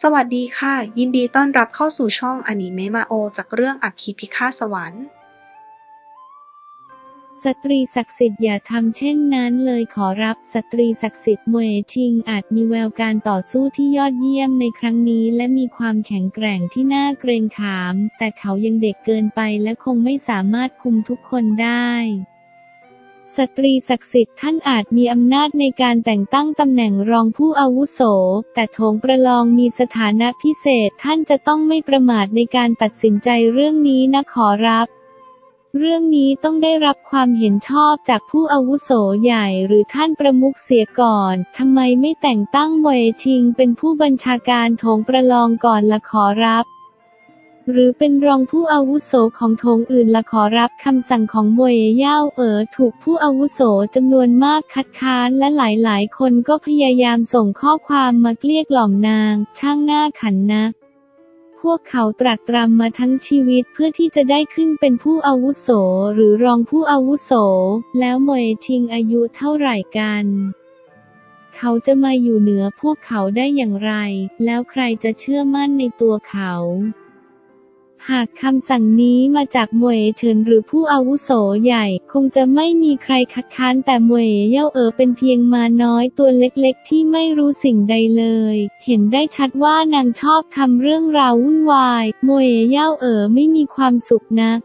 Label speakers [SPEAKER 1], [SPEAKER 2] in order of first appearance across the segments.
[SPEAKER 1] สวัสดีค่ะ ยินดีต้อนรับเข้าสู่ช่องอนิเมะมาโอ จากเรื่องอัคคีพิฆาตสวรรค์
[SPEAKER 2] สตรีศักดิ์สิทธิ์อย่าทำเช่นนั้นเลยขอรับสตรีศักดิ์สิทธิ์มวยชิง อาจมีแววการต่อสู้ที่ยอดเยี่ยมในครั้งนี้ และมีความแข็งแกร่งที่น่าเกรงขาม แต่เขายังเด็กเกินไปและคงไม่สามารถคุมทุกคนได้ สตรีศักดิ์สิทธิ์ท่านอาจมีอำนาจในการแต่งตั้งตำแหน่งรองผู้อาวุโส แต่โถงประลองมีสถานะพิเศษท่านจะต้องไม่ประมาทในการตัดสินใจเรื่องนี้นะขอรับเรื่องนี้ต้องได้รับความเห็นชอบจากผู้อาวุโสใหญ่หรือท่านประมุขเสียก่อน ทำไมไม่แต่งตั้งเวชิงเป็นผู้บัญชาการโถงประลองก่อนละขอรับ หรือเป็นรองผู้อาวุโสของโถงอื่นละขอรับคำสั่งของมวยเย่าเอ๋อถูกผู้อาวุโสจำนวนมากคัดค้านและหลายๆ คนก็พยายามส่งข้อความมาเกลี้ยกล่อมนาง ช่างหน้าขันนักพวกเขาตรากตรำมาทั้งชีวิตเพื่อที่จะได้ขึ้นเป็นผู้อาวุโสหรือรองผู้อาวุโส แล้วมวยชิงอายุเท่าไหร่กัน เขาจะมาอยู่เหนือพวกเขาได้อย่างไร แล้วใครจะเชื่อมั่นในตัวเขา หากคำสั่งนี้มาจากมวยเฉินหรือผู้อาวุโสใหญ่ คงจะไม่มีใครคัดค้านแต่มวยเย่าเอ๋อเป็นเพียงมาน้อยตัวเล็กๆ ที่ไม่รู้สิ่งใดเลย เห็นได้ชัดว่านางชอบทำเรื่องราววุ่นวาย มวยเย่าเอ๋อไม่มีความสุขนัก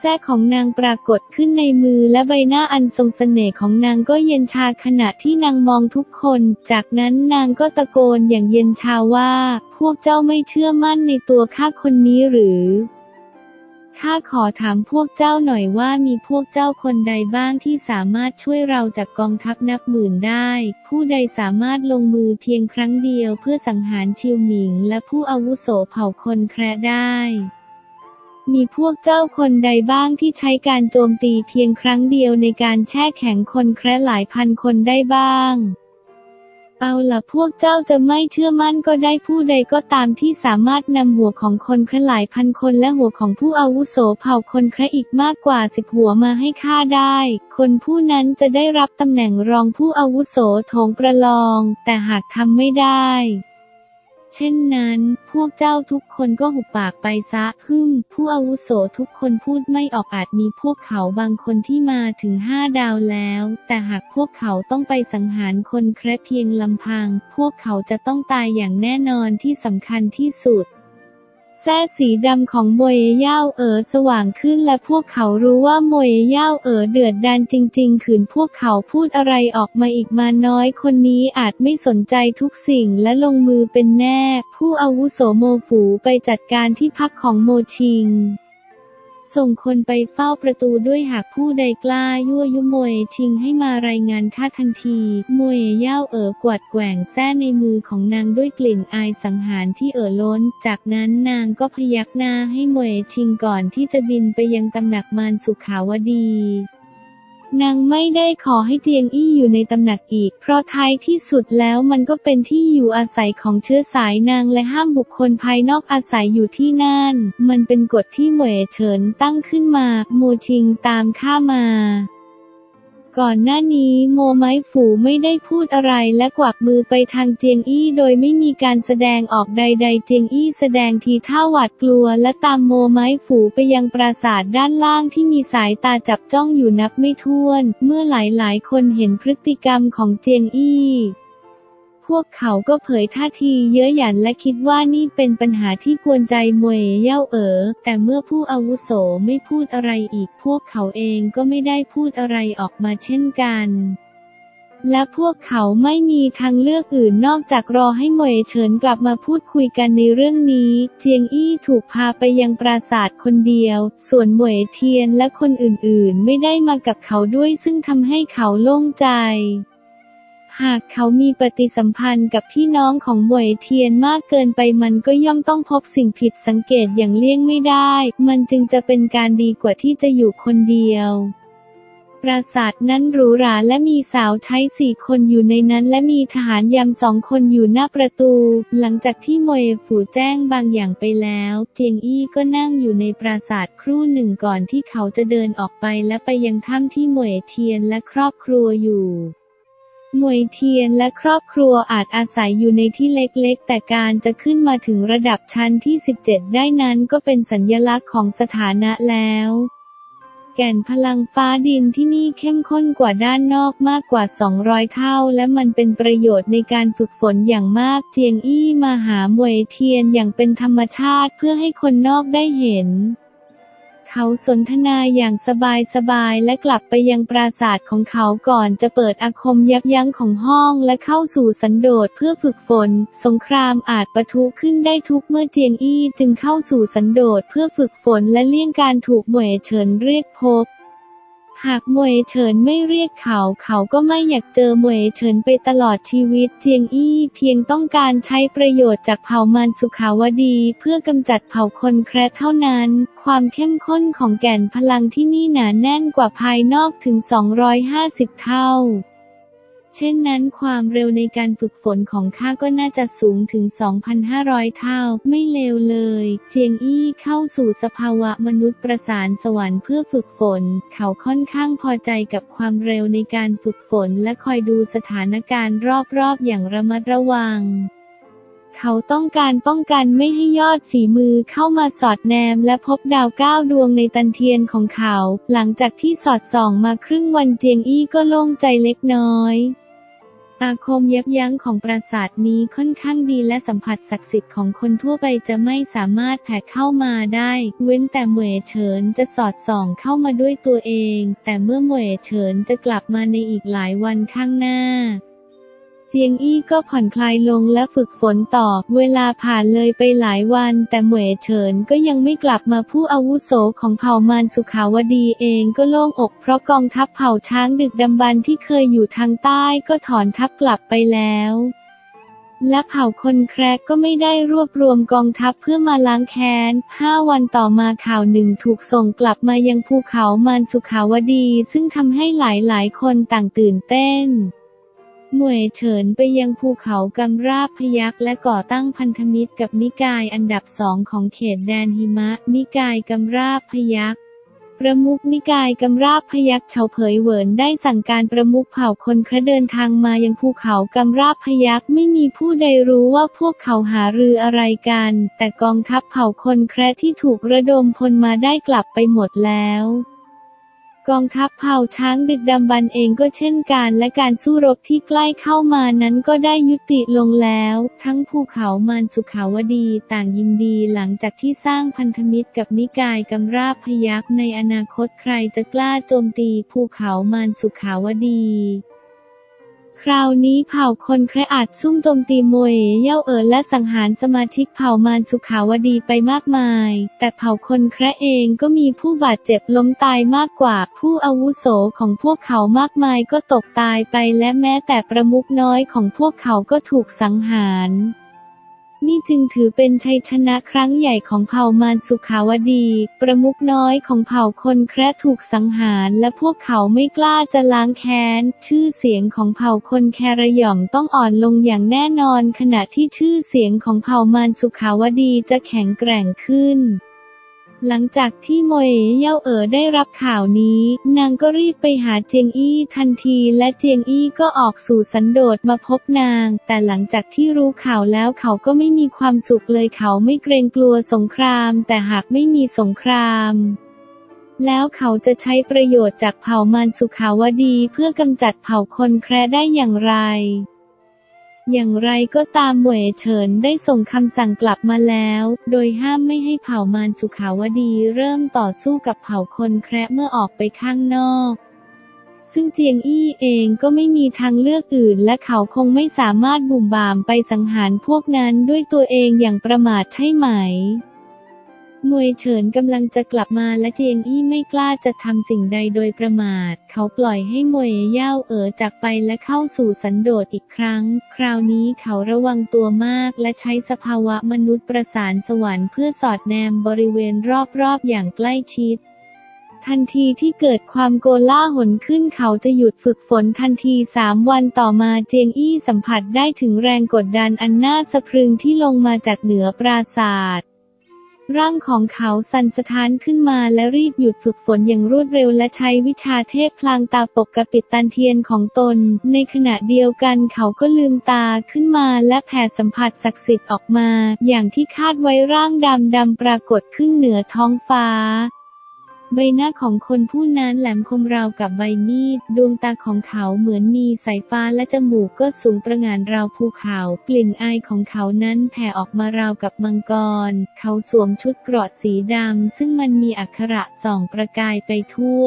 [SPEAKER 2] แท้ของนางปรากฏขึ้นในมือและใบหน้าอันทรงเสน่ห์ของนางก็เย็นชาขณะที่นางมองทุกคน จากนั้นนางก็ตะโกนอย่างเย็นชาว่า พวกเจ้าไม่เชื่อมั่นในตัวข้าคนนี้หรือข้าขอถามพวกเจ้าหน่อยว่ามีพวกเจ้าคนใดบ้างที่สามารถช่วยเราจากกองทัพนับหมื่นได้ ผู้ใดสามารถลงมือเพียงครั้งเดียวเพื่อสังหารชิวหมิง และผู้อาวุโสเผ่าคนแคระได้ มีพวกเจ้าคนใดบ้างที่ใช้การโจมตีเพียงครั้งเดียวในการแช่แข็งคนแคระหลายพันคนได้บ้าง เอาล่ะพวกเจ้าจะไม่เชื่อมั่นก็ได้ผู้ใดก็ตามที่สามารถนำหัวของคนแคระหลายพันคนและหัวของผู้อาวุโสเผ่าคนแคระอีกมากกว่าสิบหัวมาให้ข้าได้ คนผู้นั้นจะได้รับตำแหน่งรองผู้อาวุโสโถงประลอง แต่หากทำไม่ได้ เช่นนั้น พวกเจ้าทุกคนก็หุบปากไปซะพึ่ง ผู้อาวุโสทุกคนพูดไม่ออกอาจมีพวกเขาบางคนที่มาถึงห้าดาวแล้ว แต่หากพวกเขาต้องไปสังหารคนแค่เพียงลำพัง พวกเขาจะต้องตายอย่างแน่นอนที่สำคัญที่สุด แส้สีดำของโมยเย่าเอ๋อสว่างขึ้นและพวกเขารู้ว่าโมยเย่าเอ๋อเดือดดานจริง ๆ ขืนพวกเขาพูดอะไรออกมาอีกมาน้อยคนนี้อาจไม่สนใจทุกสิ่งและลงมือเป็นแน่ ผู้อาวุโสโมฝูไปจัดการที่พักของโมชิง ส่งคนไปเฝ้าประตูด้วยหากผู้ใดกล้ายั่วยุมวยชิงให้มารายงานค่าทันที มวยย่าเอ๋อกวาดแกว่งแส้ในมือของนางด้วยกลิ่นอายสังหารที่เอ่อล้น จากนั้นนางก็พยักหน้าให้มวยชิงก่อนที่จะบินไปยังตำหนักมารสุขาวดี นางไม่ได้ขอให้เจียงอี้อยู่ในตำหนักอีก เพราะท้ายที่สุดแล้วมันก็เป็นที่อยู่อาศัยของเชื้อสายนางและห้ามบุคคลภายนอกอาศัยอยู่ที่นั่น มันเป็นกฎที่เหมยเฉินตั้งขึ้นมา โมชิงตามข้ามา ก่อนหน้านี้โมไม้ฝูไม่ได้พูดอะไรและกวักมือไปทางเจียงอี้โดยไม่มีการแสดงออกใด ๆ เจียงอี้แสดงทีท่าหวาดกลัวและตามโมไม้ฝูไปยังปราสาทด้านล่างที่มีสายตาจับจ้องอยู่นับไม่ถ้วน เมื่อหลายๆ คนเห็นพฤติกรรมของเจียงอี้ พวกเขาก็เผยท่าทีเย้ยหยันและคิดว่านี่เป็นปัญหาที่กวนใจมวยเย่าเอ๋อ แต่เมื่อผู้อาวุโสไม่พูดอะไรอีก พวกเขาเองก็ไม่ได้พูดอะไรออกมาเช่นกันและพวกเขาไม่มีทางเลือกอื่นนอกจากรอให้หมวยเฉินกลับมาพูดคุยกันในเรื่องนี้ เจียงอี้ถูกพาไปยังปราสาทคนเดียว ส่วนหมวยเทียนและคนอื่นๆ ไม่ได้มากับเขาด้วยซึ่งทำให้เขาโล่งใจ หากเขามีปฏิสัมพันธ์กับพี่น้องของหมวยเทียนมากเกินไปมันก็ย่อมต้องพบสิ่งผิดสังเกตอย่างเลี่ยงไม่ได้ มันจึงจะเป็นการดีกว่าที่จะอยู่คนเดียวปราสาทนั้นหรูหราและมีสาวใช้สี่คนอยู่ในนั้น และมีทหารยามสองคนอยู่หน้าประตู หลังจากที่มวยฝูแจ้งบางอย่างไปแล้ว เจียงอี้ก็นั่งอยู่ในปราสาทครู่หนึ่งก่อนที่เขาจะเดินออกไปและไปยังถ้ำที่มวยเทียนและครอบครัวอยู่ มวยเทียนและครอบครัวอาจอาศัยอยู่ในที่เล็กๆ แต่การจะขึ้นมาถึงระดับชั้นที่ 17 ได้นั้นก็เป็นสัญลักษณ์ของสถานะแล้วแก่นพลังฟ้าดินที่นี่เข้มข้นกว่าด้านนอกมากกว่า 200 เท่า และมันเป็นประโยชน์ในการฝึกฝนอย่างมาก เจียงอี้มาหามวยเทียนอย่างเป็นธรรมชาติเพื่อให้คนนอกได้เห็น เขาสนทนาอย่างสบายๆ และกลับไปยังปราสาทของเขาก่อนจะเปิดอาคมยับยั้งของห้องและเข้าสู่สันโดษเพื่อฝึกฝน สงครามอาจปะทุขึ้นได้ทุกเมื่อเจียงอี้จึงเข้าสู่สันโดษเพื่อฝึกฝนและเลี่ยงการถูกหมวยเฉินเรียกพบ หากหมวยเฉินไม่เรียกเขา เขาก็ไม่อยากเจอหมวยเฉินไปตลอดชีวิตเจียงอี้เพียงต้องการใช้ประโยชน์จากเผ่ามันสุขาวดี เพื่อกำจัดเผ่าคนแคร์เท่านั้น ความเข้มข้นของแก่นพลังที่นี่หนาแน่นกว่าภายนอกถึง 250 เท่า เช่นนั้นความเร็วในการฝึกฝนของข้าก็น่าจะสูงถึง 2,500 เท่า ไม่เลวเลย เจียงอี้เข้าสู่สภาวะมนุษย์ประสานสวรรค์เพื่อฝึกฝน เขาค่อนข้างพอใจกับความเร็วในการฝึกฝนและคอยดูสถานการณ์รอบๆอย่างระมัดระวังเขาต้องการป้องกันไม่ให้ยอดฝีมือเข้ามาสอดแนมและพบดาวเก้าดวงในตันเทียนของเขา หลังจากที่สอดส่องมาครึ่งวันเจียงอี้ก็โล่งใจเล็กน้อย อาคมยับยั้งของปราสาทนี้ค่อนข้างดีและสัมผัสศักดิ์สิทธิ์ของคนทั่วไปจะไม่สามารถแผ่เข้ามาได้ เว้นแต่เหมยเฉินจะสอดส่องเข้ามาด้วยตัวเอง แต่เมื่อเหมยเฉินจะกลับมาในอีกหลายวันข้างหน้า เจียงอี้ก็ผ่อนคลายลงและฝึกฝนต่อ เวลาผ่านเลยไปหลายวัน แต่เหมยเฉินก็ยังไม่กลับมาผู้อาวุโสของเผ่ามารสุขาวดีเองก็โล่งอกเพราะกองทัพเผ่าช้างดึกดำบรรที่เคยอยู่ทางใต้ก็ถอนทัพกลับไปแล้วและเผ่าคนแคระก็ไม่ได้รวบรวมกองทัพเพื่อมาล้างแค้นห้าวันต่อมาข่าวหนึ่งถูกส่งกลับมายังภูเขามารสุขาวดี ซึ่งทำให้หลายๆ คนต่างตื่นเต้น หน่วยเฉินไปยังภูเขากำราบพยักและก่อตั้งพันธมิตรกับนิกายอันดับสองของเขตแดนหิมะ นิกายกำราบพยักประมุขนิกายกำราบพยักเฉาเผยเหวินได้สั่งการประมุขเผ่าคนคระเดินทางมายังภูเขากำราบพยักไม่มีผู้ใดรู้ว่าพวกเขาหารืออะไรกัน แต่กองทัพเผ่าคนแคระที่ถูกระดมพลมาได้กลับไปหมดแล้ว กองทัพเผ่าช้างดึกดำบรรเองก็เช่นกัน และการสู้รบที่ใกล้เข้ามานั้นก็ได้ยุติลงแล้ว ทั้งภูเขามานสุขาวดีต่างยินดีหลังจากที่สร้างพันธมิตรกับนิกายกำราบพยักในอนาคตใครจะกล้าโจมตีภูเขามานสุขาวดี คราวนี้เผ่าคนแคระอาจซุ่มโจมตีมวยเย่าเอ๋อและสังหารสมาชิกเผ่ามารสุขาวดีไปมากมาย แต่เผ่าคนแคระเองก็มีผู้บาดเจ็บล้มตายมากกว่า ผู้อาวุโสของพวกเขามากมายก็ตกตายไปและแม้แต่ประมุกน้อยของพวกเขาก็ถูกสังหาร นี่จึงถือเป็นชัยชนะครั้งใหญ่ของเผ่ามารสุขาวดี ประมุกน้อยของเผ่าคนแคระถูกสังหารและพวกเขาไม่กล้าจะล้างแค้น ชื่อเสียงของเผ่าคนแคระหย่อมต้องอ่อนลงอย่างแน่นอน ขณะที่ชื่อเสียงของเผ่ามารสุขาวดีจะแข็งแกร่งขึ้น หลังจากที่โมเอเย่าเอ๋อได้รับข่าวนี้ นางก็รีบไปหาเจียงอี้ทันทีและเจียงอี้ก็ออกสู่สันโดษมาพบนาง แต่หลังจากที่รู้ข่าวแล้วเขาก็ไม่มีความสุขเลยเขาไม่เกรงกลัวสงคราม แต่หากไม่มีสงครามแล้วเขาจะใช้ประโยชน์จากเผ่ามารสุขาวดีเพื่อกำจัดเผ่าคนแคระได้อย่างไร อย่างไรก็ตามเหวยเฉินได้ส่งคำสั่งกลับมาแล้ว โดยห้ามไม่ให้เผ่ามารสุขาวดีเริ่มต่อสู้กับเผ่าคนแคระเมื่อออกไปข้างนอก ซึ่งเจียงอี้เองก็ไม่มีทางเลือกอื่น และเขาคงไม่สามารถบุ่มบามไปสังหารพวกนั้นด้วยตัวเองอย่างประมาทใช่ไหม มวยเฉินกำลังจะกลับมาและเจียงอี้ไม่กล้าจะทำสิ่งใดโดยประมาท เขาปล่อยให้มวยเย่าเอ๋อจากไปและเข้าสู่สันโดษอีกครั้ง คราวนี้เขาระวังตัวมากและใช้สภาวะมนุษย์ประสานสวรรค์เพื่อสอดแนมบริเวณรอบๆอย่างใกล้ชิดทันทีที่เกิดความโกล่าหนขึ้นเขาจะหยุดฝึกฝนทันทีสามวันต่อมาเจียงอี้สัมผัสได้ถึงแรงกดดันอันน่าสะพรึงที่ลงมาจากเหนือปราศาสตร์ ร่างของเขาสั่นสะท้านขึ้นมาและรีบหยุดฝึกฝนอย่างรวดเร็วและใช้วิชาเทพพลางตาปกกระปิดตันเทียนของตน ในขณะเดียวกันเขาก็ลืมตาขึ้นมาและแผ่สัมผัสศักดิ์สิทธิ์ออกมา อย่างที่คาดไว้ร่างดำดำปรากฏขึ้นเหนือท้องฟ้า ใบหน้าของคนผู้นั้นแหลมคมราวกับใบมีด ดวงตาของเขาเหมือนมีสายฟ้าและจมูกก็สูงประหงานราวภูเขา กลิ่นอายของเขานั้นแผ่ออกมาราวกับมังกร เขาสวมชุดเกราะสีดำ ซึ่งมันมีอักขระส่องประกายไปทั่ว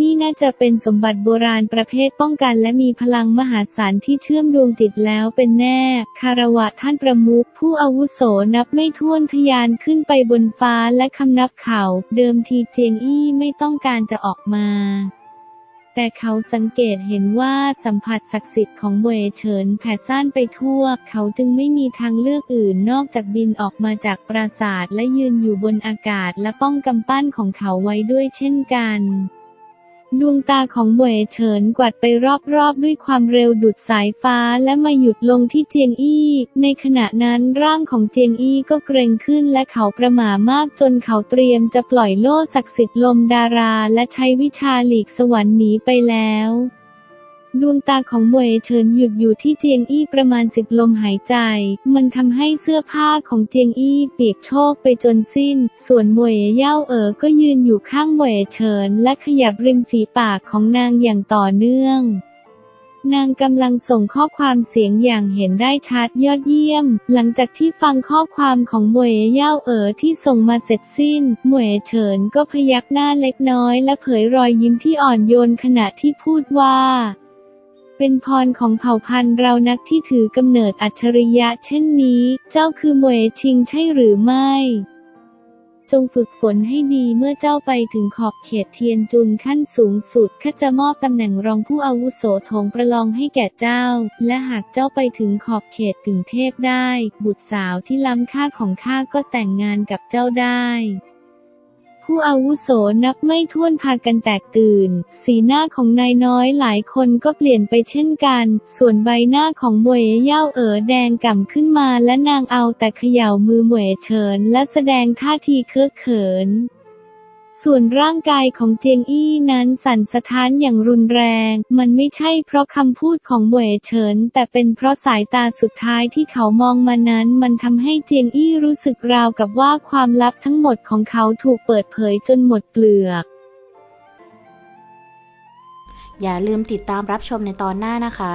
[SPEAKER 2] นี่น่าจะเป็นสมบัติโบราณประเภทป้องกันและมีพลังมหาศาลที่เชื่อมดวงจิตแล้วเป็นแน่ คารวะท่านประมุขผู้อาวุโสนับไม่ถ้วนทยานขึ้นไปบนฟ้าและคำนับเขา เดิมทีเจียงอี้ไม่ต้องการจะออกมาแต่เขาสังเกตเห็นว่าสัมผัสศักดิ์สิทธิ์ของเวยเฉินแผ่ซ่านไปทั่ว เขาจึงไม่มีทางเลือกอื่นนอกจากบินออกมาจากปราสาทและยืนอยู่บนอากาศและป้องกำปั้นของเขาไว้ด้วยเช่นกัน ดวงตาของเหวยเฉินกวาดไปรอบๆด้วยความเร็วดุดสายฟ้าและมาหยุดลงที่เจียงอี้ ในขณะนั้นร่างของเจียงอี้ก็เกรงขึ้นและเขาประหม่ามากจนเขาเตรียมจะปล่อยโล่ศักดิ์สิทธิ์ลมดาราและใช้วิชาหลีกสวรรค์หนีไปแล้ว ดวงตาของเวยเฉินหยุดอยู่ที่เจียงอี้ประมาณสิบลมหายใจ มันทำให้เสื้อผ้าของเจียงอี้เปียกโชกไปจนสิ้น ส่วนเวยเย่าเอ๋อก็ยืนอยู่ข้างเวยเฉินและขยับริมฝีปากของนางอย่างต่อเนื่องนางกำลังส่งข้อความเสียงอย่างเห็นได้ชัดยอดเยี่ยม หลังจากที่ฟังข้อความของเหวยเย่าเอ๋อที่ส่งมาเสร็จสิ้นเหวยเฉินก็พยักหน้าเล็กน้อยและเผยรอยยิ้มที่อ่อนโยนขณะที่พูดว่า เป็นพรของเผ่าพันธุ์เรานักที่ถือกำเนิดอัจฉริยะเช่นนี้ เจ้าคือเหมวยชิงใช่หรือไม่จงฝึกฝนให้ดีเมื่อเจ้าไปถึงขอบเขตเทียนจุนขั้นสูงสุดข้าจะมอบตำแหน่งรองผู้อาวุโสโถงประลองให้แก่เจ้า และหากเจ้าไปถึงขอบเขตกึ่งเทพได้ บุตรสาวที่ล้ำค่าของข้าก็แต่งงานกับเจ้าได้ ผู้อาวุโสนับไม่ถ้วนพากันแตกตื่น สีหน้าของนายน้อยหลายคนก็เปลี่ยนไปเช่นกัน ส่วนใบหน้าของมวยเย่าเอ๋อแดงก่ำขึ้นมาและนางเอาแต่เขย่ามือหมวยเฉินและแสดงท่าทีเคอะเขิน ส่วนร่างกายของเจียงอี้นั้นสั่นสะท้านอย่างรุนแรง มันไม่ใช่เพราะคำพูดของเหวยเฉิน แต่เป็นเพราะสายตาสุดท้ายที่เขามองมานั้น มันทำให้เจียงอี้รู้สึกราวกับว่าความลับทั้งหมดของเขาถูกเปิดเผยจนหมดเปลือก
[SPEAKER 3] อย่าลืมติดตามรับชมในตอนหน้านะคะ